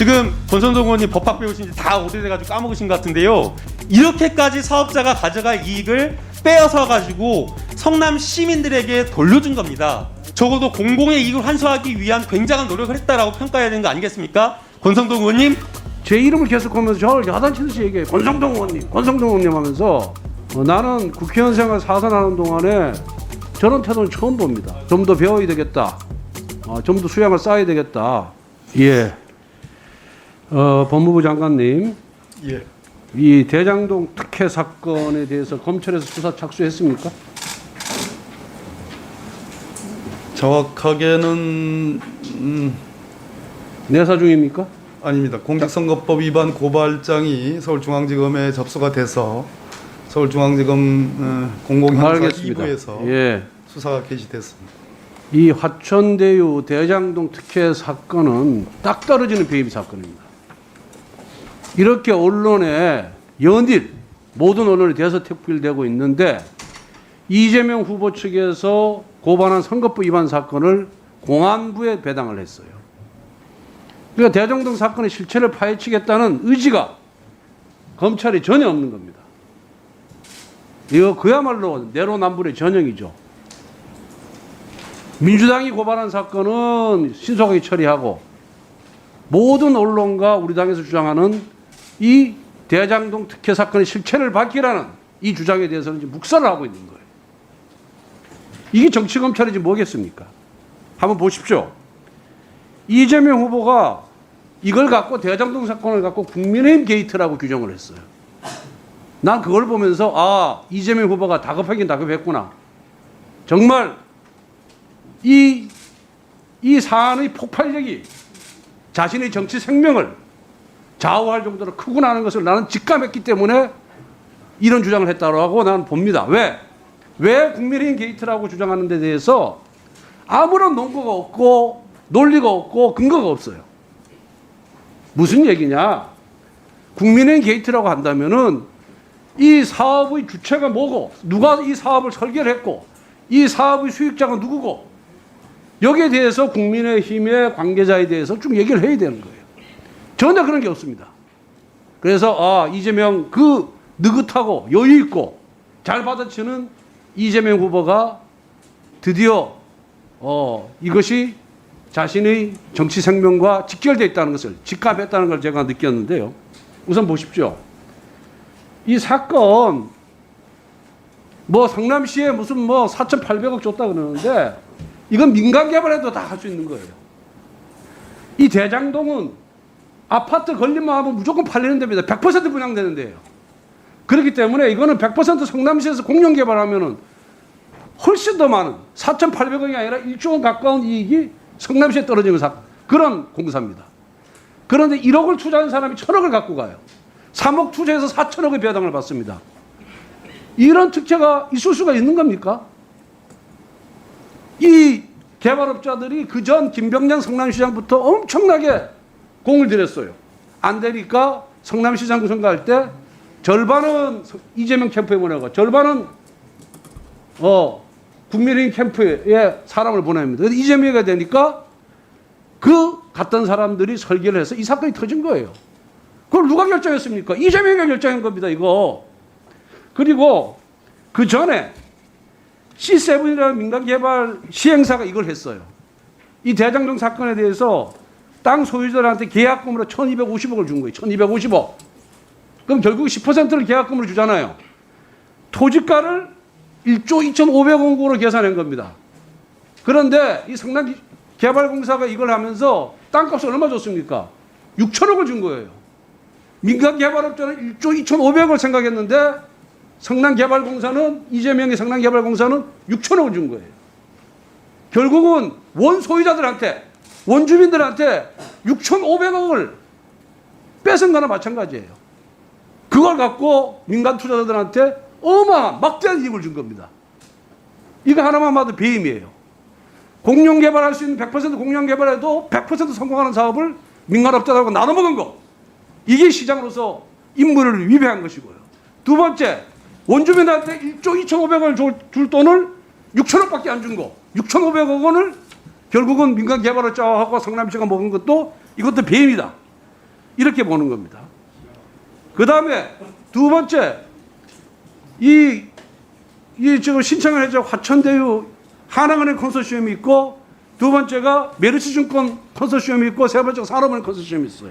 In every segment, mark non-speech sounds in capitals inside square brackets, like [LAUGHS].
지금 권선동 의원님 법학 배우신 지 다 오래돼가지고 까먹으신 것 같은데요. 이렇게까지 사업자가 가져갈 이익을 빼앗아 가지고 성남 시민들에게 돌려준 겁니다. 적어도 공공의 이익을 환수하기 위한 굉장한 노력을 했다라고 평가해야 되는 거 아니겠습니까? 권성동 의원님 제 이름을 계속 하면서 저를 야단치듯이 얘기해. 권성동 의원님, 권성동 의원님 하면서 어, 나는 국회의원 생활 사선하는 동안에 저런 태도는 처음 봅니다. 좀 더 배워야 되겠다. 어, 좀더 수양을 쌓아야 되겠다. 예. 어, 법무부 장관님, 예. 이 대장동 특혜 사건에 대해서 검찰에서 수사 착수했습니까? 정확하게는 음, 내사 중입니까? 아닙니다. 공직선거법 위반 고발장이 서울중앙지검에 접수가 돼서 서울중앙지검 어, 공공형사 알겠습니다. 2부에서 예. 수사가 개시됐습니다. 이 화천대유 대장동 특혜 사건은 딱 떨어지는 배임 사건입니다. 이렇게 언론에 연일 모든 언론에 대서특필되고 있는데 이재명 후보 측에서 고발한 선거법 위반 사건을 공안부에 배당을 했어요. 그러니까 대장동 사건의 실체를 파헤치겠다는 의지가 검찰이 전혀 없는 겁니다. 이거 그야말로 내로남불의 전형이죠. 민주당이 고발한 사건은 신속하게 처리하고 모든 언론과 우리 당에서 주장하는 이 대장동 특혜 사건의 실체를 밝히라는 이 주장에 대해서는 지금 묵살을 하고 있는 거예요. 이게 정치 검찰이지 뭐겠습니까? 한번 보십시오. 이재명 후보가 이걸 갖고 대장동 사건을 갖고 국민의힘 게이트라고 규정을 했어요. 난 그걸 보면서 아 이재명 후보가 다급하긴 다급했구나. 정말 이, 이 사안의 폭발력이 자신의 정치 생명을 좌우할 정도로 크구나 하는 것을 나는 직감했기 때문에 이런 주장을 했다고 나는 봅니다. 왜? 왜 국민의힘 게이트라고 주장하는 데 대해서 아무런 논거가 없고 논리가 없고 근거가 없어요. 무슨 얘기냐? 국민의힘 게이트라고 한다면은 이 사업의 주체가 뭐고 누가 이 사업을 설계를 했고 이 사업의 수익자가 누구고 여기에 대해서 국민의힘의 관계자에 대해서 좀 얘기를 해야 되는 거예요. 전혀 그런 게 없습니다. 그래서 아 이재명 그 느긋하고 여유 있고 잘 받아치는 이재명 후보가 드디어 어 이것이 자신의 정치 생명과 직결되어 있다는 것을 직감했다는 걸 제가 느꼈는데요. 우선 보십시오. 이 사건 뭐 성남시에 무슨 뭐 4,800억 줬다 그러는데 이건 민간 개발해도 다 할 수 있는 거예요. 이 대장동은 아파트 건립만 하면 무조건 팔리는 데입니다. 100% 분양되는 데예요. 그렇기 때문에 이거는 100% 성남시에서 공영 개발하면은 훨씬 더 많은 4,800억이 아니라 1조 원 가까운 이익이 성남시에 떨어지는 사, 그런 공사입니다. 그런데 1억을 투자한 사람이 1천억을 갖고 가요. 3억 투자해서 4천억의 배당을 받습니다. 이런 특혜가 있을 수가 있는 겁니까? 이 개발업자들이 그 전 김병장 성남시장부터 엄청나게 공을 들였어요. 안 되니까 성남시장 선거할 때 절반은 이재명 캠프에 보내고 절반은 어 국민의힘 캠프에 사람을 보냅니다. 근데 이재명이 되니까 그 갔던 사람들이 설계를 해서 이 사건이 터진 거예요. 그걸 누가 결정했습니까? 이재명이 결정한 겁니다, 이거. 그리고 그 전에 C7이라는 민간 개발 시행사가 이걸 했어요. 이 대장동 사건에 대해서 땅 소유자들한테 계약금으로 1250억을 준 거예요. 1250억. 그럼 결국 10%를 계약금으로 주잖아요. 토지가를 1조 2,500억으로 계산한 겁니다. 그런데 이 성남 개발공사가 이걸 하면서 땅값을 얼마 줬습니까? 6천억을 준 거예요. 민간 개발업자는 1조 2,500억을 생각했는데 성남 개발공사는 이재명의 성남 개발공사는 6천억을 준 거예요. 결국은 원 소유자들한테 원주민들한테 6,500억을 뺏은 거나 마찬가지예요. 그걸 갖고 민간 투자자들한테 어마어마한 막대한 이익을 준 겁니다. 이거 하나만 봐도 배임이에요. 공룡 개발할 수 있는 100% 공룡 개발해도 100% 성공하는 사업을 민간업자들하고 나눠 먹은 거. 이게 시장으로서 임무를 위배한 것이고요. 두 번째, 원주민한테 1조 2,500원을 줄, 줄 돈을 6천억밖에 안 준 거. 6,500억 원을 결국은 민간 개발업자하고 성남시가 먹은 것도 이것도 배임이다. 이렇게 보는 겁니다. 그 다음에 두 번째 이, 이 지금 신청을 해서 화천대유 하나은행 컨소시엄이 있고 두 번째가 메르츠 증권 컨소시엄이 있고 세 번째가 산업은행 컨소시엄이 있어요.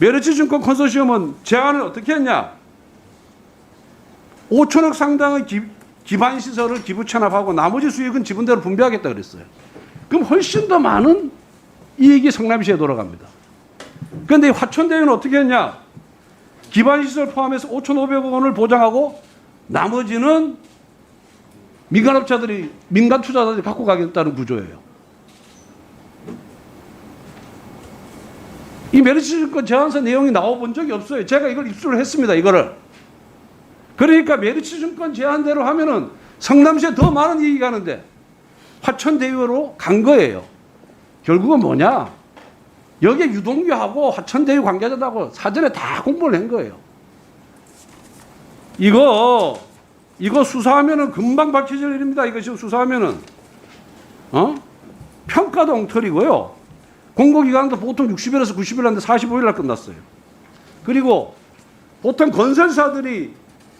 메르츠 증권 컨소시엄은 제안을 어떻게 했냐? 5천억 상당의 기, 기반 시설을 기부 체납하고 나머지 수익은 지분대로 분배하겠다 그랬어요. 그럼 훨씬 더 많은 이익이 성남시에 돌아갑니다. 그런데 이 화천대유는 어떻게 했냐? 기반 시설 포함해서 5,500억 원을 보장하고 나머지는 민간업자들이 민간 투자자들이 갖고 가겠다는 구조예요. 이 메르츠증권 제안서 내용이 나와본 적이 없어요. 제가 이걸 입수를 했습니다. 이거를. 그러니까 메르츠증권 제안대로 하면은 성남시에 더 많은 이익이 가는데 화천대유로 간 거예요. 결국은 뭐냐? 여기에 유동규하고 화천대유 관계자하고 사전에 다 공부를 한 거예요. 이거 이거 수사하면은 금방 밝혀질 일입니다. 이거 지금 수사하면은 어? 평가도 엉터리고요. 공고기간도 보통 60일에서 90일 하는데 45일 날 끝났어요. 그리고 보통 건설사들이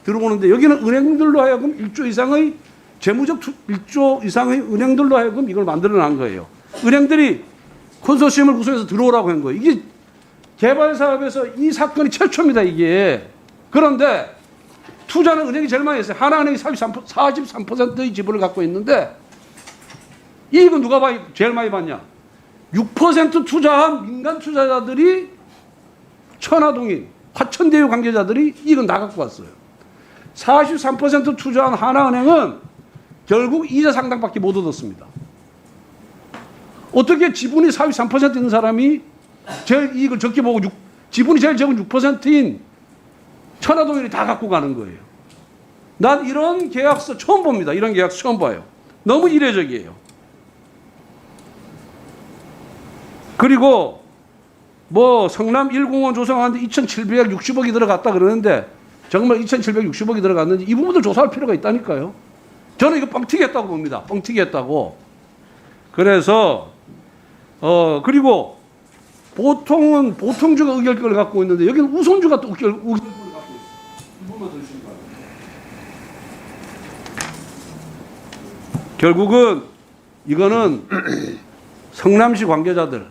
들어오는데 여기는 은행들로 하여금 1조 이상의 재무적 투, 1조 이상의 은행들로 하여금 이걸 만들어 난 거예요. 은행들이 컨소시엄을 구성해서 들어오라고 한 거예요. 이게 개발 사업에서 이 사건이 최초입니다, 이게. 그런데 투자는 은행이 제일 많이 했어요. 하나은행이 43%, 43%의 지분을 갖고 있는데 이익은 누가 봐- 제일 많이 받냐? 6% 투자한 민간 투자자들이 천화동인 화천대유 관계자들이 이익은 다 갖고 왔어요. 43% 투자한 하나은행은 결국 이자 상당밖에 못 얻었습니다. 어떻게 지분이 43% 있는 사람이 제일 이익을 적게 보고 육- 지분이 제일 적은 6%인 천하동인이 다 갖고 가는 거예요. 난 이런 계약서 처음 봅니다. 이런 계약서 처음 봐요. 너무 이례적이에요. 그리고 뭐 성남 1공원 조성하는데 2,760억이 들어갔다 그러는데 정말 2,760억이 들어갔는지 이 부분도 조사할 필요가 있다니까요. 저는 이거 뻥튀기 했다고 봅니다. 뻥튀기 했다고. 그래서 어 그리고 보통은 보통주가 의결권을 갖고 있는데 여기는 우선주가 또 의결, 의결권을 갖고 있어요. 이 부분만 더 주시기 바랍니다. 결국은 이거는 성남시 관계자들,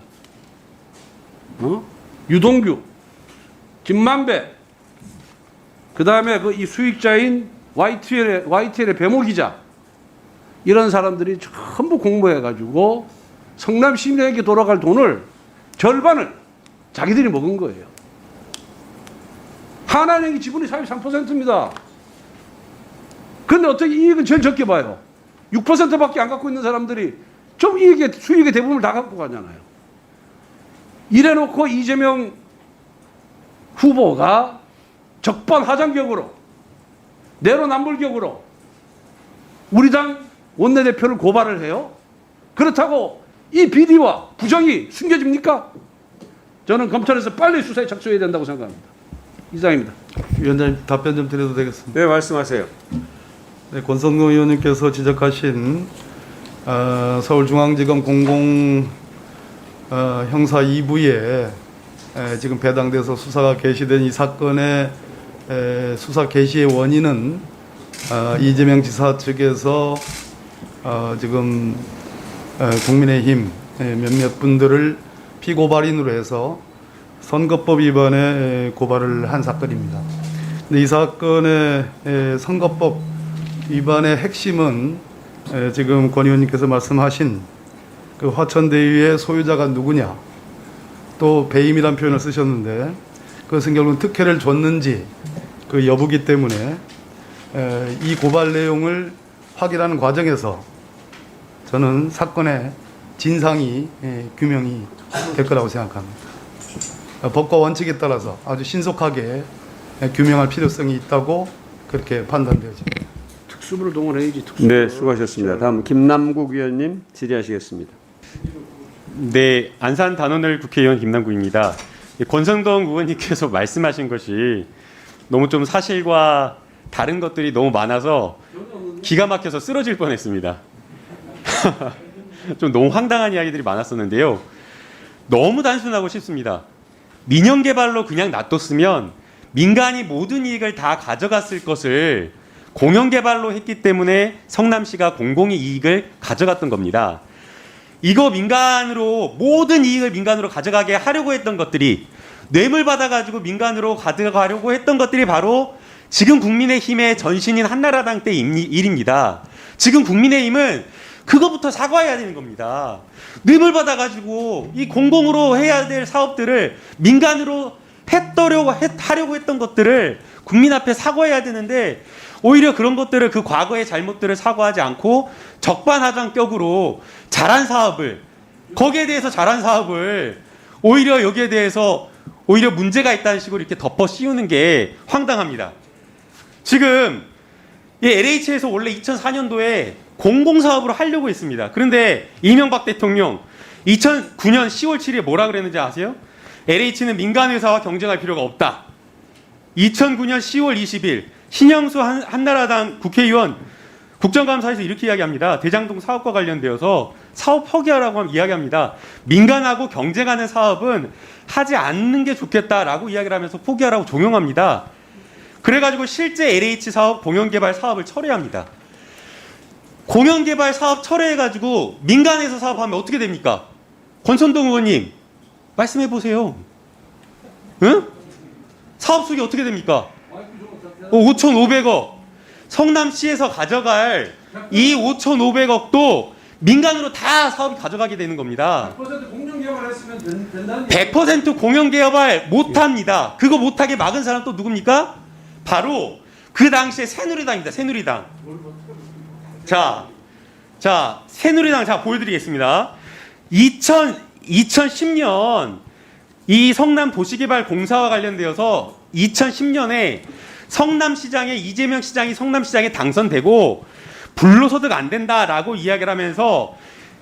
어? 유동규, 김만배, 그 다음에 그 이 수익자인 YTL의, YTL의 배모 기자, 이런 사람들이 전부 공모해가지고 성남 시민에게 돌아갈 돈을 절반을 자기들이 먹은 거예요. 하나은행이 지분이 43%입니다. 근데 어떻게 이익은 제일 적게 봐요? 6%밖에 안 갖고 있는 사람들이 좀 이익의 수익의 대부분을 다 갖고 가잖아요. 이래놓고 이재명 후보가 적반 하장격으로 내로남불격으로 우리 당 원내대표를 고발을 해요. 그렇다고 이 비리와 부정이 숨겨집니까? 저는 검찰에서 빨리 수사에 착수해야 된다고 생각합니다. 이상입니다. 위원장님 답변 좀 드려도 되겠습니다. 네, 말씀하세요. 네, 권성동 의원님께서 지적하신 어, 서울중앙지검 공공 어, 형사 2부에 에, 지금 배당돼서 수사가 개시된 이 사건의 에, 수사 개시의 원인은 어, 이재명 지사 측에서 어, 지금 에, 국민의힘 에, 몇몇 분들을 피고발인으로 해서 선거법 위반에 에, 고발을 한 사건입니다. 근데 이 사건의 에, 선거법 위반의 핵심은 에, 지금 권 의원님께서 말씀하신 그 화천대유의 소유자가 누구냐 또 배임이라는 표현을 쓰셨는데 그것은 결국 특혜를 줬는지 그 여부기 때문에 에, 이 고발 내용을 확인하는 과정에서 저는 사건의 진상이 에, 규명이 될 거라고 생각합니다. 어, 법과 원칙에 따라서 아주 신속하게 에, 규명할 필요성이 있다고 그렇게 판단되어집니다. 특수부를 동원해야지. 특수부. 네, 수고하셨습니다. 다음 김남국 의원님 질의하시겠습니다. 네, 안산 단원을 국회의원 김남국입니다. 이 권성동 의원님께서 [LAUGHS] 말씀하신 것이 너무 좀 사실과 다른 것들이 너무 많아서 기가 막혀서 쓰러질 뻔했습니다. [LAUGHS] 좀 너무 황당한 이야기들이 많았었는데요. 너무 단순하고 쉽습니다. 민영 개발로 그냥 놔뒀으면 민간이 모든 이익을 다 가져갔을 것을 공영 개발로 했기 때문에 성남시가 공공의 이익을 가져갔던 겁니다. 이거 민간으로 모든 이익을 민간으로 가져가게 하려고 했던 것들이 뇌물 받아가지고 민간으로 가져가려고 했던 것들이 바로 지금 국민의힘의 전신인 한나라당 때 일- 일입니다. 지금 국민의힘은 그거부터 사과해야 되는 겁니다. 뇌물 받아가지고 이 공공으로 해야 될 사업들을 민간으로 했더려고 했, 하려고 했던 것들을 국민 앞에 사과해야 되는데 오히려 그런 것들을 그 과거의 잘못들을 사과하지 않고 적반하장격으로 잘한 사업을 거기에 대해서 잘한 사업을 오히려 여기에 대해서 오히려 문제가 있다는 식으로 이렇게 덮어 씌우는 게 황당합니다. 지금 이 LH에서 원래 2004년도에 공공사업으로 하려고 했습니다. 그런데 이명박 대통령 2009년 10월 7일에 뭐라 그랬는지 아세요? LH는 민간회사와 경쟁할 필요가 없다. 2009년 10월 20일 신영수 한, 한나라당 국회의원 국정감사에서 이렇게 이야기합니다. 대장동 사업과 관련되어서 사업 포기하라고 이야기합니다. 민간하고 경쟁하는 사업은 하지 않는 게 좋겠다라고 이야기를 하면서 포기하라고 종용합니다. 그래가지고 실제 LH 사업 공영개발 사업을 철회합니다. 공영개발 사업 철회해가지고 민간에서 사업하면 어떻게 됩니까? 권선동 의원님 말씀해 보세요. 응? 사업 수익이 어떻게 됩니까? 어, 5,500억. 성남시에서 가져갈 이 5,500억도 민간으로 다 사업이 가져가게 되는 겁니다. 100% 공정 개발했으면 된- 된다는 100% 공영 개발 못 합니다. 그거 못 하게 막은 사람 또 누굽니까? 바로 그 당시에 새누리당입니다. 새누리당. 자, 자, 새누리당 자 보여드리겠습니다. 2000, 2010년 이 성남 도시개발 공사와 관련되어서 2010년에 성남시장에 이재명 시장이 성남시장에 당선되고 불로소득 안 된다라고 이야기를 하면서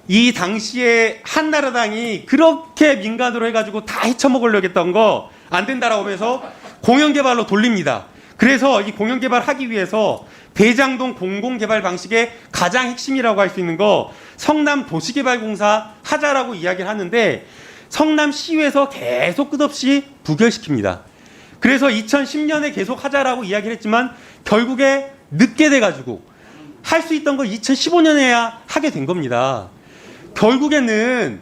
이 당시에 한나라당이 그렇게 민간으로 해가지고 다 헤쳐먹으려고 했던 거 안 된다라고 하면서 공영개발로 돌립니다. 그래서 이 공영개발 하기 위해서 대장동 공공개발 방식의 가장 핵심이라고 할 수 있는 거 성남 도시개발공사 하자라고 이야기를 하는데 성남시에서 계속 끝없이 부결시킵니다. 그래서 2010년에 계속 하자라고 이야기를 했지만 결국에 늦게 돼가지고 할 수 있던 거 2015년에야 하게 된 겁니다. 결국에는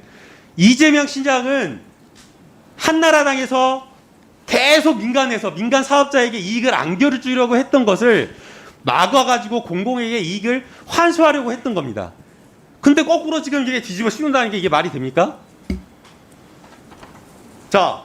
이재명 시장은 한나라당에서 계속 민간에서 민간 사업자에게 이익을 안겨주려고 했던 것을 막아가지고 공공에게 이익을 환수하려고 했던 겁니다. 근데 거꾸로 지금 이게 뒤집어 씌운다는 게 이게 말이 됩니까? 자,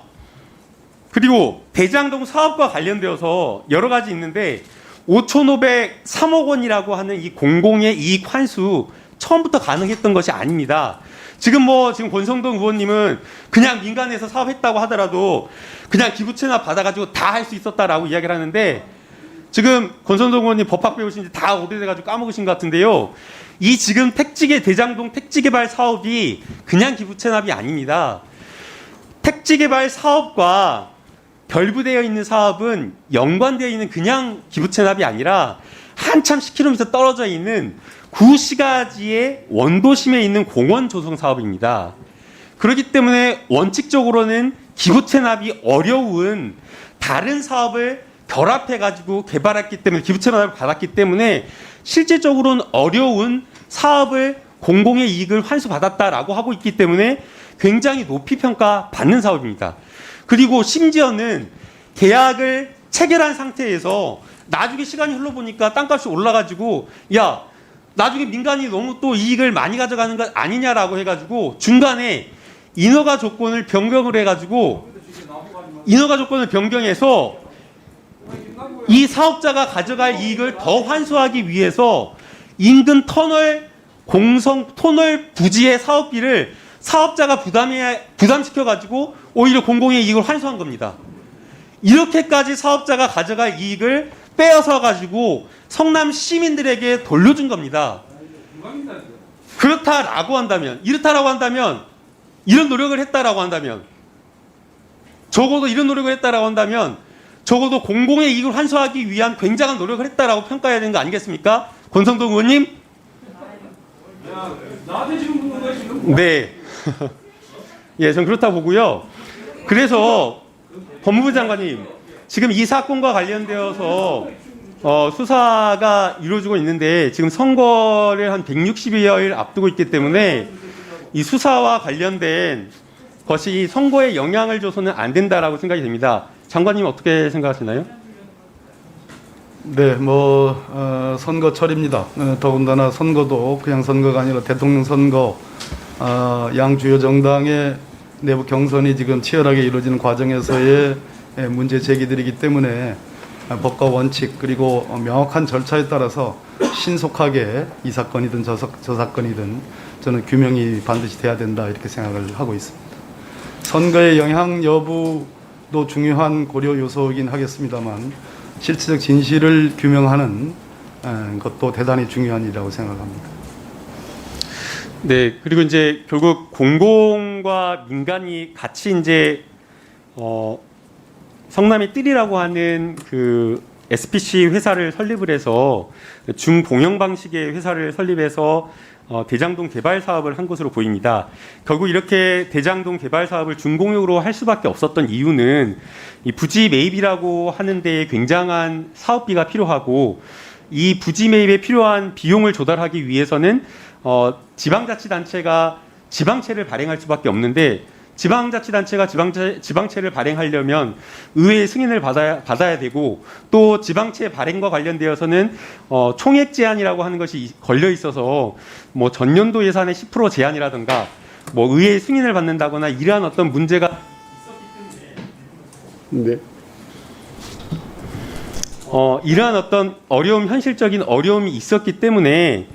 그리고 대장동 사업과 관련되어서 여러 가지 있는데 5,503억 원이라고 하는 이 공공의 이익 환수 처음부터 가능했던 것이 아닙니다. 지금 뭐 지금 권성동 의원님은 그냥 민간에서 사업했다고 하더라도 그냥 기부채나 받아가지고 다 할 수 있었다라고 이야기를 하는데 지금 권성동 의원님 법학 배우신 지 다 오래돼가지고 까먹으신 것 같은데요. 이 지금 택지개 대장동 택지개발 사업이 그냥 기부채납이 아닙니다. 택지개발 사업과 결부되어 있는 사업은 연관되어 있는 그냥 기부채납이 아니라 한참 10km 떨어져 있는 구시가지의 원도심에 있는 공원 조성 사업입니다. 그렇기 때문에 원칙적으로는 기부채납이 어려운 다른 사업을 결합해 가지고 개발했기 때문에 기부채납을 받았기 때문에 실질적으로는 어려운 사업을 공공의 이익을 환수받았다라고 하고 있기 때문에 굉장히 높이 평가받는 사업입니다. 그리고 심지어는 계약을 체결한 상태에서 나중에 시간이 흘러보니까 땅값이 올라가지고 야 나중에 민간이 너무 또 이익을 많이 가져가는 것 아니냐라고 해가지고 중간에 인허가 조건을 변경을 해가지고 인허가 조건을 변경해서 이 사업자가 가져갈 이익을 더 환수하기 위해서 인근 터널 공성 터널 부지의 사업비를 사업자가 부담해 부담시켜 가지고 오히려 공공의 이익을 환수한 겁니다. 이렇게까지 사업자가 가져갈 이익을 빼앗아 가지고 성남 시민들에게 돌려준 겁니다. 그렇다라고 한다면 이렇다라고 한다면 이런 노력을 했다라고 한다면 적어도 이런 노력을 했다라고 한다면 적어도 공공의 이익을 환수하기 위한 굉장한 노력을 했다라고 평가해야 되는 거 아니겠습니까? 권성동 의원님? 네. [LAUGHS] 예, 전 그렇다 보고요. 그래서 법무부 장관님, 지금 이 사건과 관련되어서 어, 수사가 이루어지고 있는데 지금 선거를 한 160여일 앞두고 있기 때문에 이 수사와 관련된 것이 선거에 영향을 줘서는 안 된다라고 생각이 됩니다. 장관님 어떻게 생각하시나요? 네, 뭐 어, 선거철입니다. 어, 더군다나 선거도 그냥 선거가 아니라 대통령 선거 어, 양 주요 정당의 내부 경선이 지금 치열하게 이루어지는 과정에서의 예, 문제 제기들이기 때문에 어, 법과 원칙 그리고 어, 명확한 절차에 따라서 신속하게 이 사건이든 저, 사- 저 사건이든 저는 규명이 반드시 돼야 된다 이렇게 생각을 하고 있습니다. 선거의 영향 여부도 중요한 고려 요소이긴 하겠습니다만 실질적 진실을 규명하는 에, 것도 대단히 중요한 일이라고 생각합니다. 네, 그리고 이제 결국 공공과 민간이 같이 이제 어 성남의 뜰이라고 하는 그 SPC 회사를 설립을 해서 중공영 방식의 회사를 설립해서 어, 대장동 개발 사업을 한 것으로 보입니다. 결국 이렇게 대장동 개발 사업을 중공영으로 할 수밖에 없었던 이유는 이 부지 매입이라고 하는 데에 굉장한 사업비가 필요하고 이 부지 매입에 필요한 비용을 조달하기 위해서는 어, 지방자치단체가 지방채를 발행할 수밖에 없는데 지방자치단체가 지방채, 지방채를 발행하려면 의회의 승인을 받아야, 받아야 되고 또 지방채 발행과 관련되어서는 어, 총액 제한이라고 하는 것이 이- 걸려 있어서 뭐 전년도 예산의 10% 제한이라든가 뭐 의회의 승인을 받는다거나 이러한 어떤 문제가 네. 어, 이러한 어떤 어려움, 현실적인 어려움이 있었기 때문에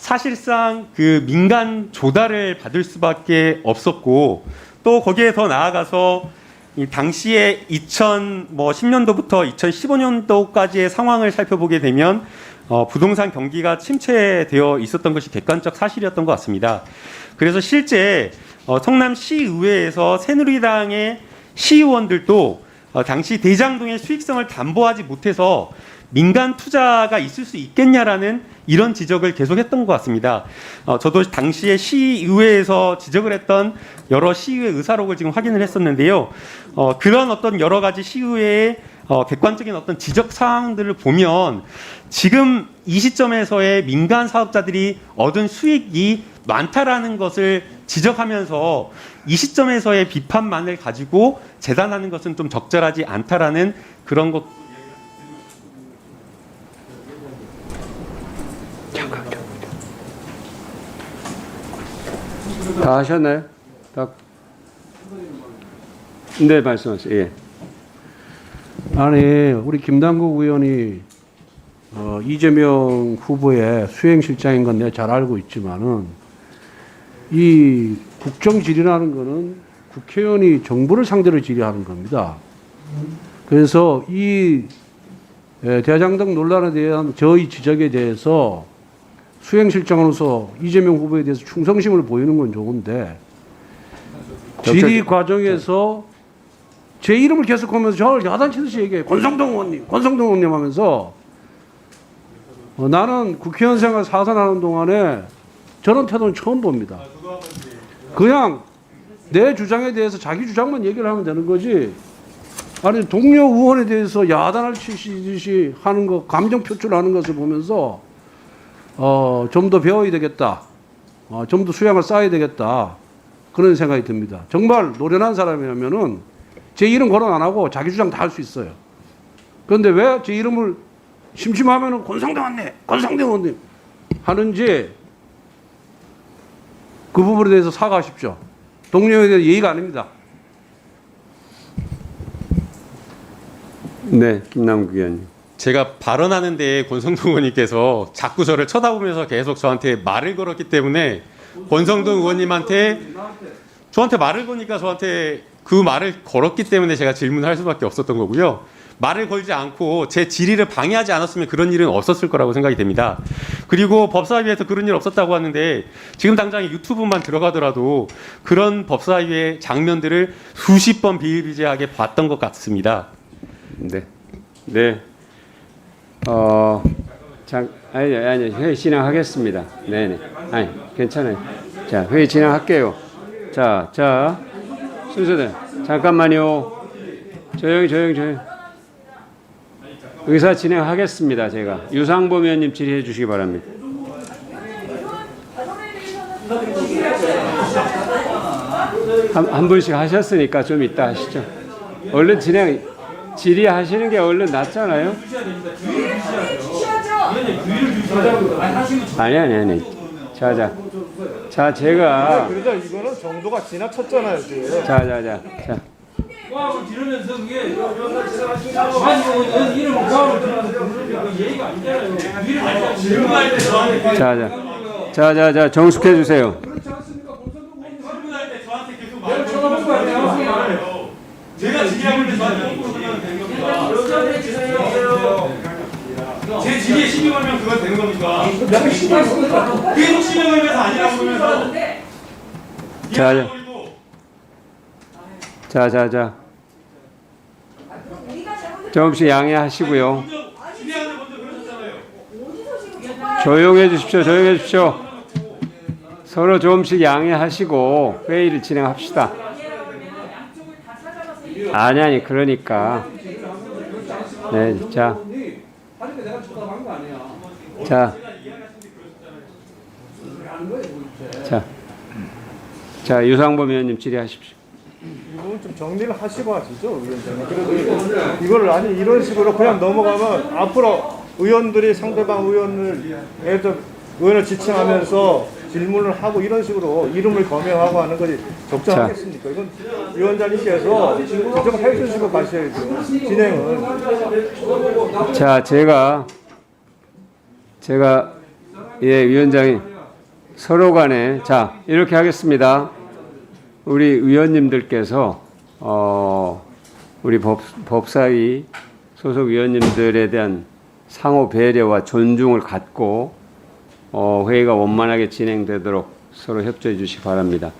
사실상 그 민간 조달을 받을 수밖에 없었고 또 거기에 더 나아가서 이 당시에 2010년도부터 2015년도까지의 상황을 살펴보게 되면 어, 부동산 경기가 침체되어 있었던 것이 객관적 사실이었던 것 같습니다. 그래서 실제 어, 성남시의회에서 새누리당의 시의원들도 어, 당시 대장동의 수익성을 담보하지 못해서 민간 투자가 있을 수 있겠냐라는 이런 지적을 계속했던 것 같습니다. 어, 저도 당시에 시의회에서 지적을 했던 여러 시의회 의사록을 지금 확인을 했었는데요. 어, 그런 어떤 여러 가지 시의회의 어, 객관적인 어떤 지적 사항들을 보면 지금 이 시점에서의 민간 사업자들이 얻은 수익이 많다라는 것을 지적하면서 이 시점에서의 비판만을 가지고 재단하는 것은 좀 적절하지 않다라는 그런 것. 다 하셨나요? 다. 네, 말씀하세요. 예. 아니 우리 김남국 의원이 어, 이재명 후보의 수행실장인 건 내가 잘 알고 있지만은 이 국정 질의라는 거는 국회의원이 정부를 상대로 질의하는 겁니다. 그래서 이 에, 대장동 논란에 대한 저희 지적에 대해서 수행실장으로서 이재명 후보에 대해서 충성심을 보이는 건 좋은데 질의 과정에서 제 이름을 계속하면서 저를 야단치듯이 얘기해. 권성동 의원님, 권성동 의원님 하면서 어, 나는 국회의원 생활 사선하는 동안에 저런 태도는 처음 봅니다. 그냥 내 주장에 대해서 자기 주장만 얘기를 하면 되는 거지. 아니 동료 의원에 대해서 야단을 치시듯이 하는 거, 감정 표출하는 것을 보면서 어, 좀 더 배워야 되겠다. 어, 좀 더 수양을 쌓아야 되겠다. 그런 생각이 듭니다. 정말 노련한 사람이라면은 제 이름 거론 안 하고 자기 주장 다 할 수 있어요. 그런데 왜 제 이름을 심심하면은 권성대 원님, 권성대 원님 하는지 그 부분에 대해서 사과하십시오. 동료에 대한 예의가 아닙니다. 네, 김남국 의원님. 제가 발언하는데 권성동 의원님께서 자꾸 저를 쳐다보면서 계속 저한테 말을 걸었기 때문에 권성동 의원님한테 저한테 말을 거니까 저한테 그 말을 걸었기 때문에 제가 질문할 수밖에 없었던 거고요. 말을 걸지 않고 제 질의를 방해하지 않았으면 그런 일은 없었을 거라고 생각이 됩니다. 그리고 법사위에서 그런 일 없었다고 하는데 지금 당장 유튜브만 들어가더라도 그런 법사위의 장면들을 수십 번 비일비재하게 봤던 것 같습니다. 네. 네. 어, 자, 아니, 아니, 회의 진행하겠습니다. 네네. 아니, 괜찮아요. 자, 회의 진행할게요. 자, 자, 순서대로. 잠깐만요. 조용히 조용히 조용히. 의사 진행하겠습니다. 제가 유상범 의원님 질의해 주시기 바랍니다. 한, 한 분씩 하셨으니까 좀 이따 하시죠. 얼른 진행 질의하시는 게 얼른 낫잖아요. 아니 아니 아니. 자자. 자 제가 그러다 이거는 정도가 지나쳤잖아요 지금. 자자자 자. 고함을 지르면서 그게 아니 이름 고함을 지르면서 예의가 아니잖아요. 위를 아니라 질문할 때 저한테 자자. 자자자 정숙해 주세요. 질문할 때 저한테 계속 말을 제가 질의하고 있는데 저한테 시비 걸면 그건 되는 겁니까? 계속 시비 걸면서 아니라고 그러면서 자, 이해하는 자. 거리고 자자 자. 조금씩 양해하시고요. 조용해 주십시오. 조용해 주십시오. 서로 조금씩 양해하시고 회의를 진행합시다. 아니 아니 그러니까 네, 자, 하니까 내가 쳐다본 거 아니야. 자, 자, 자 유상범 의원님 질의하십시오. 이건 좀 정리를 하시고 하시죠 위원장님. 그래도 이거를 아니 이런 식으로 그냥 넘어가면 앞으로 의원들이 상대방 의원을 예를 들어 의원을 지칭하면서 질문을 하고 이런 식으로 이름을 거명하고 하는 것이 적절하겠습니까? 이건 위원장님께서 직접 해주시고 가셔야죠. 진행은. 자, 제가 제가 예 위원장님 서로 간에 자 이렇게 하겠습니다. 우리 의원님들께서 어 우리 법 법사위 소속 위원님들에 대한 상호 배려와 존중을 갖고 어 회의가 원만하게 진행되도록 서로 협조해 주시기 바랍니다.